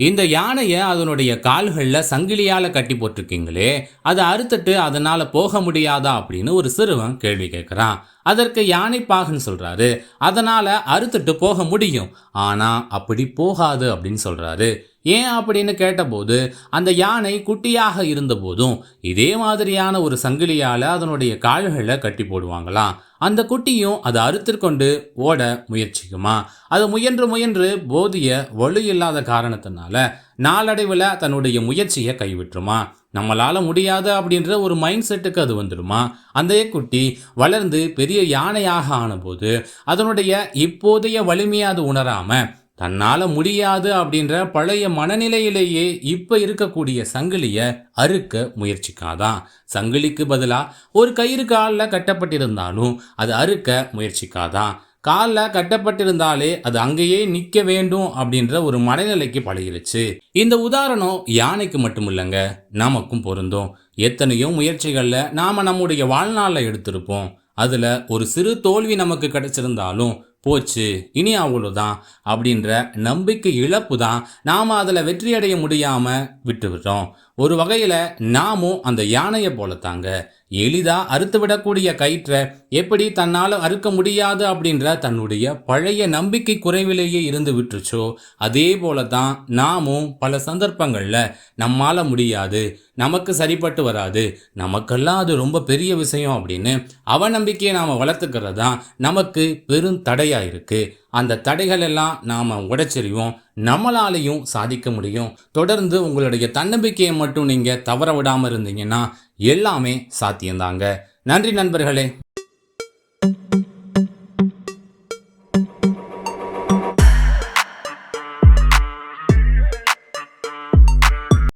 இந்த யானையை அதனுடைய கால்களில் சங்கிலியால் கட்டி போட்டிருக்கீங்களே அதை அறுத்துட்டு அதனால் போக முடியாதா அப்படின்னு ஒரு சிறுவன் கேள்வி கேட்குறான் அதற்கு யானை பாகன் சொல்கிறாரு அதனால் அறுத்துட்டு போக முடியும். ஆனால் அப்படி போகாது அப்படின்னு சொல்கிறாரு ஏன் அப்படின்னு கேட்டபோது அந்த யானை குட்டியாக இருந்தபோதும் இதே மாதிரியான ஒரு சங்கிலியால் அதனுடைய கால்களை கட்டி போடுவாங்களாம். அந்த குட்டியும் அதை அறுத்துக்கொண்டு ஓட முயற்சிக்குமா? அது முயன்று முயன்று போதிய வலு இல்லாத காரணத்தினால நாளடைவில் தன்னுடைய முயற்சியை கைவிட்டுருமா? நம்மளால் முடியாது அப்படின்ற ஒரு மைண்ட் செட்டுக்கு அது வந்துடுமா அந்த குட்டி வளர்ந்து பெரிய யானையாக ஆனபோது அதனுடைய இப்போதைய வலிமையை அது உணராமல் தன்னால் முடியாது அப்படின்ற பழைய மனநிலையிலேயே இப்போ இருக்கக்கூடிய சங்கிலியை அறுக்க முயற்சிக்காதான் சங்கிலிக்கு பதிலாக ஒரு கயிறு காலில் கட்டப்பட்டிருந்தாலும் அது அறுக்க முயற்சிக்காதான் காலில் கட்டப்பட்டிருந்தாலே அது அங்கேயே நிற்க வேண்டும் அப்படின்ற ஒரு மனநிலைக்கு பழகிடுச்சு இந்த உதாரணம் யானைக்கு மட்டும் இல்லைங்க நமக்கும் பொருந்தும். எத்தனையோ முயற்சிகளில் நாம் நம்முடைய வாழ்நாளில் எடுத்திருப்போம். அதில் ஒரு சிறு தோல்வி நமக்கு கிடைச்சிருந்தாலும் போச்சு இனி அவ்வளோதான் அப்படின்ற நம்பிக்கை இழப்பு தான் நாம் அதில் வெற்றியடைய முடியாமல் விட்டுவிட்டோம் ஒரு வகையில் நாமும் அந்த யானையை போலத்தாங்க. எளிதாக அறுத்து விடக்கூடிய கயிற்றை எப்படி தன்னால் அறுக்க முடியாது அப்படின்ற தன்னுடைய பழைய நம்பிக்கை குறைவிலேயே இருந்து விட்டுருச்சோ அதே போல தான் நாமும் பல சந்தர்ப்பங்களில் நம்மால் முடியாது நமக்கு சரிப்பட்டு வராது நமக்கெல்லாம் அது ரொம்ப பெரிய விஷயம் அப்படின்னு அவநம்பிக்கையை நாம் வளர்த்துக்கிறது தான் நமக்கு பெரும் தடையாக இருக்குது அந்த தடைகள் எல்லாம் நாம் உடைச்செறிவோம். நம்மளாலையும் சாதிக்க முடியும். தொடர்ந்து உங்களுடைய தன்னம்பிக்கையை மட்டும் நீங்கள் தவற விடாமல் இருந்தீங்கன்னா எல்லாமே சாத்தியம்தாங்க. நன்றி நண்பர்களே.